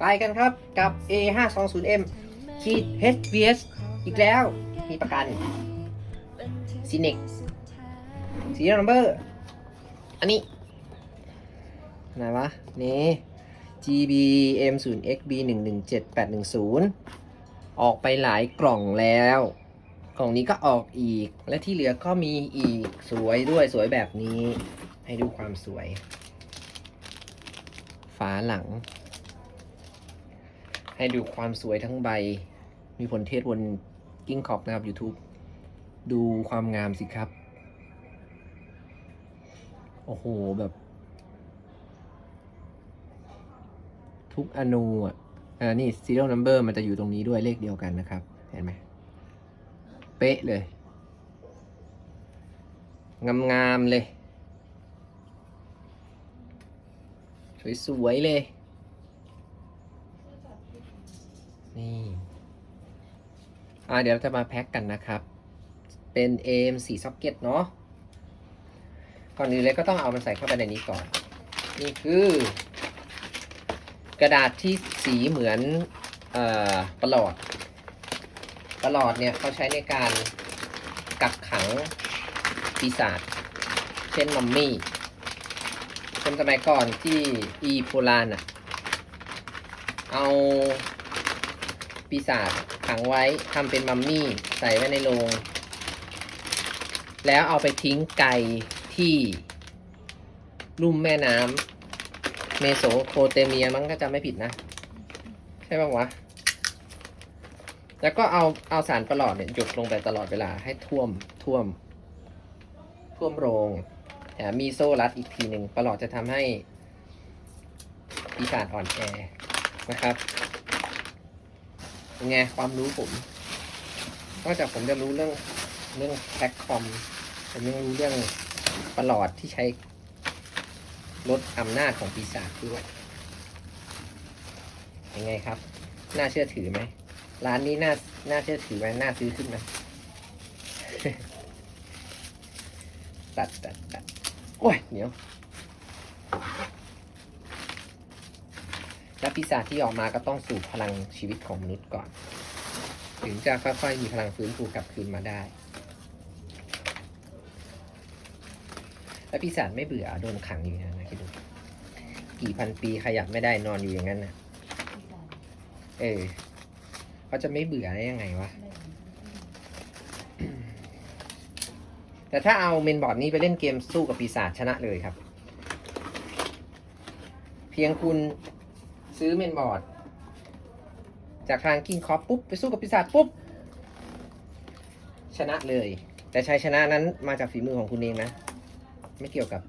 ไปกันครับกับ A 5 2 0 M ขีด HVS อีกแล้ว มีประกันซีเน็กซีนัมเบอร์อันนี้ไหนวะ นี่ GB M 0 XB 1 1 7 8 1 0 ออกไปหลายกล่องแล้ว กล่องนี้ก็ออกอีก และที่เหลือก็มีอีก สวยด้วยสวยแบบนี้ ให้ดูความสวย ฝาหลัง ให้ดูความสวยทั้งใบ มีผลเทสบนกิ้งขอบนะครับ YouTube ดูความงามสิครับ โอ้โห แบบ ทุกอนูอะอ่านี่ serial number มันจะอยู่ตรงนี้ด้วยเลขเดียวกันนะครับ เห็นไหม เป๊ะเลย งามๆเลย สวยๆเลย นี่ อ่าเดี๋ยวเราจะมาแพ็กกันนะครับ เป็น AM4 socket เนาะ ก่อนอื่นเลยก็ต้องเอามันใส่เข้าไปในนี้ก่อน นี่คือ กระดาษที่สีเหมือนเอ่อประหลอด ประหลอดเนี่ยเขาใช้ในการกักขังปีศาจ เช่นมัมมี่คนสมัยก่อนที่อีโบราณอะเอาปีศาจ ขังไว้ทำเป็นมัมมี่ใส่ไว้ในโรงแล้วเอาไปทิ้งไกลที่ลุ่มแม่น้ำเมโสโคเตเมียมั้งก็จำไม่ผิดนะ ใช่ป่าวะ แล้วก็เอาเอาสารประหลอดเนี่ยหยดลงไปตลอดเวลาให้ท่วมท่วม ท่วมโรงแถมมีโซ่รัดอีกทีหนึ่งประหลอดจะทำให้ปีศาจอ่อนแอนะครับ เป็นไงความรู้ผมนอกจากผมจะรู้เรื่องเรื่องแพ็คคอมผมยังรู้เรื่องประหลอดที่ใช้ลดอำนาจของปีศาจด้วยยังไงครับ น่าเชื่อถือไหม ร้านนี้น่า น่าเชื่อถือไหมน่าซื้อขึ้นไหมตัดตัดตัดโอ้ย เดี๋ยว แล้วปีศาจที่ออกมาก็ต้องสูบพลังชีวิตของมนุษย์ก่อน ถึงจะค่อยๆมีพลังฟื้นฟูกลับคืนมาได้ แล้วปีศาจไม่เบื่อโดนขังอยู่นั้นนะคิดดูกี่พันปีขยับไม่ได้นอนอยู่อย่างนั้นนะเออเขาจะไม่เบื่อได้ยังไงวะแต่ถ้าเอาเมนบอร์ดนี้ไปเล่นเกมสู้กับปีศาจชนะเลยครับ เพียงคุณ ซื้อเมนบอร์ด จากทางกิ้งคอปปุ๊บ ไปสู้กับปีศาจปุ๊บ ชนะเลย แต่ชัยชนะนั้นมาจากฝีมือของคุณเองนะ ไม่เกี่ยวกับ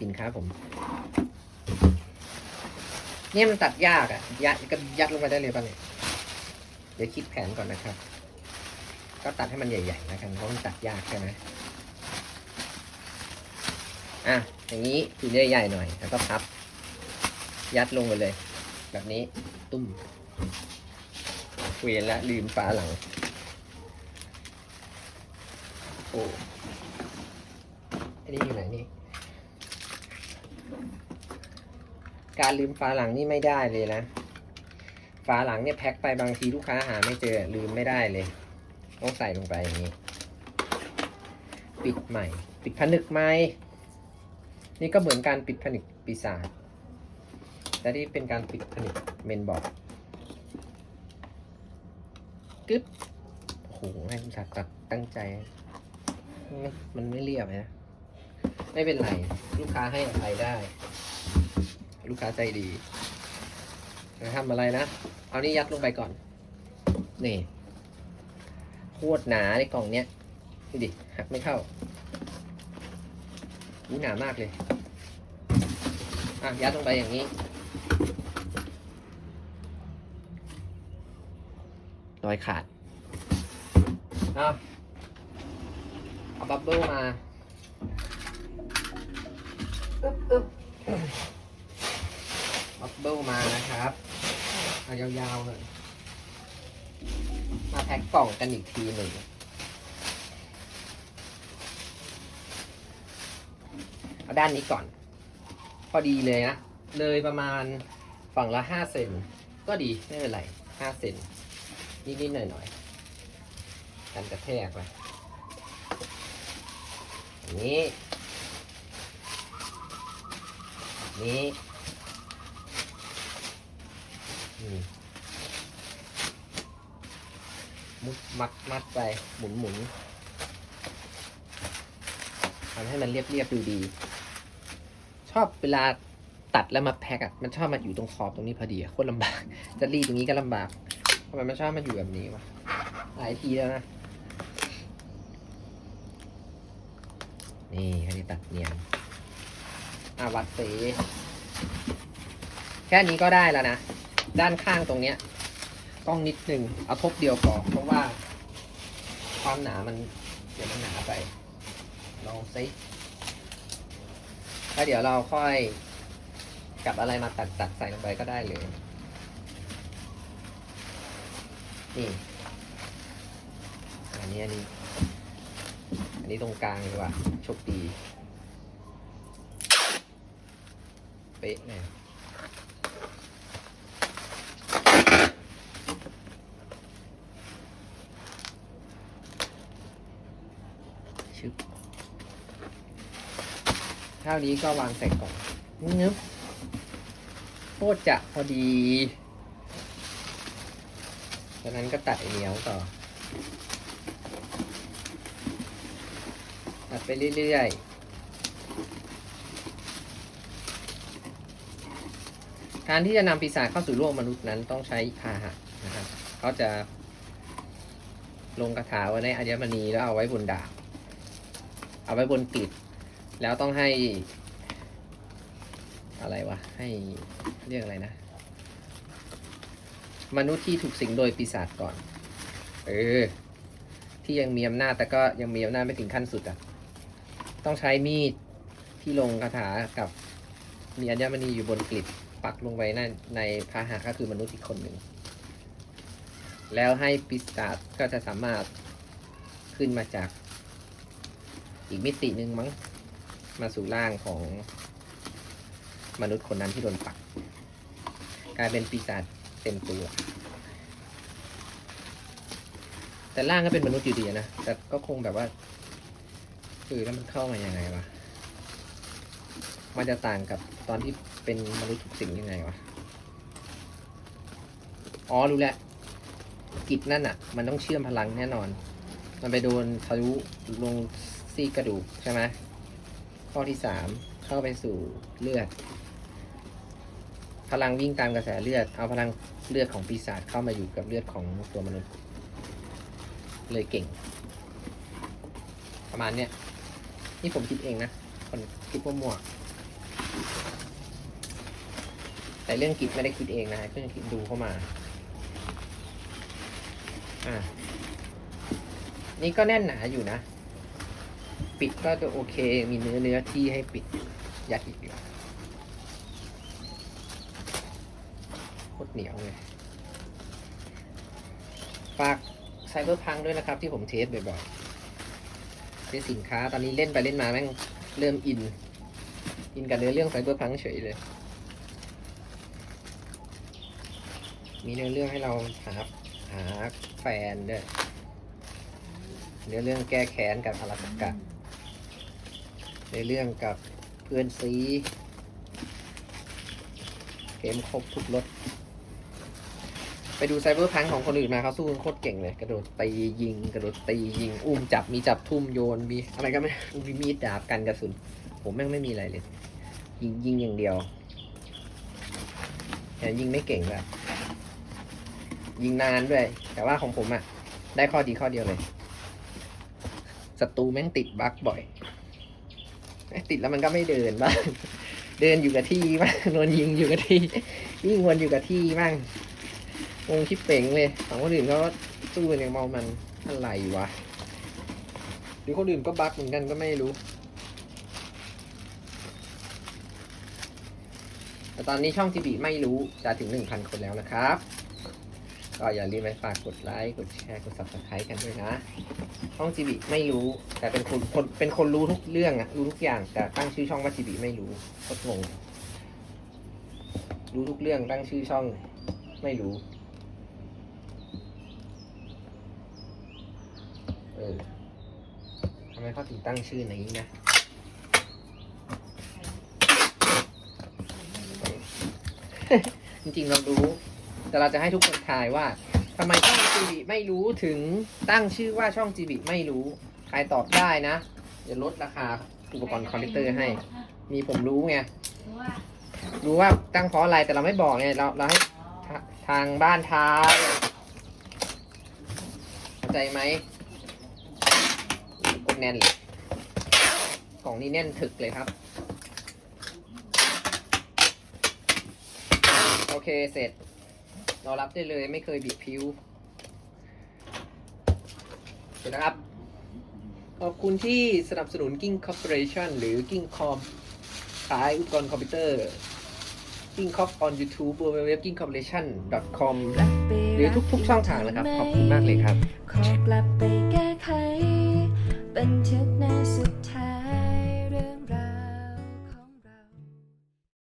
สินค้าผม เนี่ยมันตัดยากอะยัดก็ยัดลงไปได้เลยป่ะเนี่ย เดี๋ยวคิดแผนก่อนนะครับ ก็ตัดให้มันใหญ่ๆนะครับเพราะมันตัดยากใช่ไหมอะ อย่างนี้คือใหญ่ๆหน่อย แล้วก็พับ ยัดลงไปเลย แบบนี้ตุ้มเวียนละลืมฝาหลัง โอ้อันนี้อยู่ไหนนี่ การลืมฝาหลังนี่ไม่ได้เลยนะฝาหลังเนี่ยแพ็คไปบางทีลูกค้าหาไม่เจอลืมไม่ได้เลยต้องใส่ลงไปอย่างนี้ปิดใหม่ ปิดผนึกใหม่ นี่ก็เหมือนการปิดผนึกปีศาจ แต่ที่เป็นการปิดผนึกเมนบอร์ดกึ๊บโอ้โหให้คุณตัดตัดตั้งใจ มันไม่เรียบนะ ไม่เป็นไร ลูกค้าให้อภัยได้ ลูกค้าใจดีจะทำอะไรนะ เอานี่ยัดลงไปก่อน นี่โคตรหนาในกล่องเนี้ยดูดิ หักไม่เข้าหนามากเลย อะ ยัดลงไปอย่างนี้ รอยขาดเอาเอาบับเบิ้ลมาอึ๊บอึ๊บบับเบิ้ลมานะครับเอายาวๆเลยมาแพ็คกล่องกันอีกทีหนึ่งเอาด้านนี้ก่อน พอดีเลยนะ เลยประมาณฝั่งละห้าเซนก็ดีไม่เป็นไรห้าเซนนิดๆหน่อยๆกันกระแทกไปนี้นี้มุดมัดมัดไปหมุนหมุนทำให้มันเรียบเรียบๆดูดี ชอบเวลา ตัดแล้วมาแพ็กอะมันชอบมาอยู่ตรงขอบตรงนี้พอดีอะโคตรลำบาก จะรีดตรงนี้ก็ลำบากทำไมมันชอบมาอยู่แบบนี้วะหลายทีแล้วนะ นี่อันนี้ตัดเนียนอะวัดสีแค่นี้ก็ได้แล้วนะ ด้านข้างตรงเนี้ย ต้องนิดนึง เอาทบเดียวพอเพราะว่า ความหนามันเดี๋ยวมันหนาไป ลองซิแล้วเดี๋ยวเราค่อย กับอะไรมาตัดตัดใส่ลงไปก็ได้เลยนี่อันนี้อันนี้ อันนี้ตรงกลางดีกว่าโชคดีเป๊ะเลยชึบเท่านี้ก็วางใส่กล่องนึบ คตรจะพอดี จากนั้นก็ตัดเหนียวต่อ ตัดไปเรื่อยๆ การที่จะนำปีศาจเข้าสู่โลกมนุษย์นั้นต้องใช้พาหะนะครับ เขาจะลงคาถาไว้ในอัญมณีแล้วเอาไว้บนดาบ เอาไว้บนปิดแล้วต้องให้ อะไรวะ ให้เรียกอะไรนะ มนุษย์ที่ถูกสิงโดยปีศาจก่อน เออ ที่ยังมีอำนาจแต่ก็ยังมีอำนาจไม่ถึงขั้นสุดอะ ต้องใช้มีดที่ลงคาถากับมีอัญมณีอยู่บนกลิบปักลงไว้ในในพาหะก็คือมนุษย์อีกคนหนึ่ง แล้วให้ปีศาจก็จะสามารถขึ้นมาจากอีกมิติหนึ่งมั้งมาสู่ร่างของ มนุษย์คนนั้นที่โดนปักกลายเป็นปีศาจเต็มตัว แต่ร่างก็เป็นมนุษย์อยู่ดีนะ แต่ก็คงแบบว่าคือแล้วมันเข้ามายังไงวะ มันจะต่างกับตอนที่เป็นมนุษย์ทุกสิ่งยังไงวะ อ๋อรู้แล้วกิจนั่นอะ มันต้องเชื่อมพลังแน่นอน มันไปโดนทะลุลงซี่กระดูกใช่ไหมข้อที่สามเข้าไปสู่เลือด พลังวิ่งตามกระแสเลือด เอาพลังเลือดของปีศาจเข้ามาอยู่กับเลือดของตัวมนุษย์ เลยเก่ง ประมาณเนี้ยนี่ผมคิดเองนะคนคิดว่ามั่วแต่เรื่องกิจไม่ได้คิดเองนะฮะเรื่งคิดดูเข้ามา อ่า นี่ก็แน่นหนาอยู่นะ ปิดก็จะโอเค มีเนื้อเนื้อที่ให้ปิดยัดอีกอยู่โค ตรเหนียวเลยฝากไซเบอร์พังด้วยนะครับ ที่ผมเทสบ่อยๆเทสสินค้าตอนนี้เล่นไปเล่นมาแม่งเริ่มอิน อินกับเนื้อเรื่องไซเบอร์พังเฉยเลย มีเนื้อเรื่องให้เราหาหาแฟนด้วยเนื้อเรื่องแก้แค้นกับอาราสกะในเรื่องกับเพื่อนซี เกมครบทุกรถ ไปดูไซเบอร์พังของคนอื่นมาเขาสู้โคตรเก่งเลยกระโดดตียิง กระโดดตียิง อุ้มจับมีจับทุ่มโยนมีอะไรก็ไม่มีมีดดาบกันกระสุน ผมแม่งไม่มีอะไรเลย ยิงยิงอย่างเดียวแต่ยิงไม่เก่งแบบยิงนานด้วย แต่ว่าของผมอะได้ข้อดีข้อเดียวเลยศัตรูแม่งติดบั๊กบ่อยติดแล้วมันก็ไม่เดินบ้างเดินอยู่กับที่บ้างโดนยิงอยู่กับที่วิ่งวนอยู่กับที่บ้าง งงคิดเป่งเลยของคนอื่นเขาก็สู้กันอย่างเมามันอะไรวะ หรือคนอื่นก็บั๊กเหมือนกันก็ไม่รู้แต่ตอนนี้ช่องทีบีไม่รู้จะถึงหนึ่งพันคนแล้วนะครับ ก็อย่าลืมไปฝากกดไลค์กดแชร์กด subscribe กันด้วยนะ ช่องจีบีไม่รู้ แต่เป็นคนคนเป็นคนรู้ทุกเรื่องอะรู้ทุกอย่างแต่ตั้งชื่อช่องว่าจีบีไม่รู้ก็งงรู้ทุกเรื่องตั้งชื่อช่องไม่รู้ เออทำไมเขาถึงตั้งชื่อนี้นะจริงๆเรารู้ แต่เราจะให้ทุกคนทายว่าทำไมช่องจีบีไม่รู้ถึงตั้งชื่อว่าช่องจีบีไม่รู้ ใครตอบได้นะ เดี๋ยวลดราคาอุปกรณ์คอมพิวเตอร์ให้ มีผมรู้ไง รู้ว่าตั้งเพราะอะไรแต่เราไม่บอกไงเราเราให้ทางบ้านทายเข้าใจไหม แน่นเลยกล่องนี้แน่นถึกเลยครับ โอเคเสร็จ เรารับได้เลยไม่เคยบิดพิวเสร็จนะครับ ขอบคุณที่สนับสนุน King Corporation หรือ King Com ขายอุปกรณ์คอมพิวเตอร์ King Cop on YouTube www.kingcorporation.com หรือทุกๆช่องทางนะครับ ขอบคุณมากเลยครับ ขอกลับไปแก้ไข บันทึน่าสุด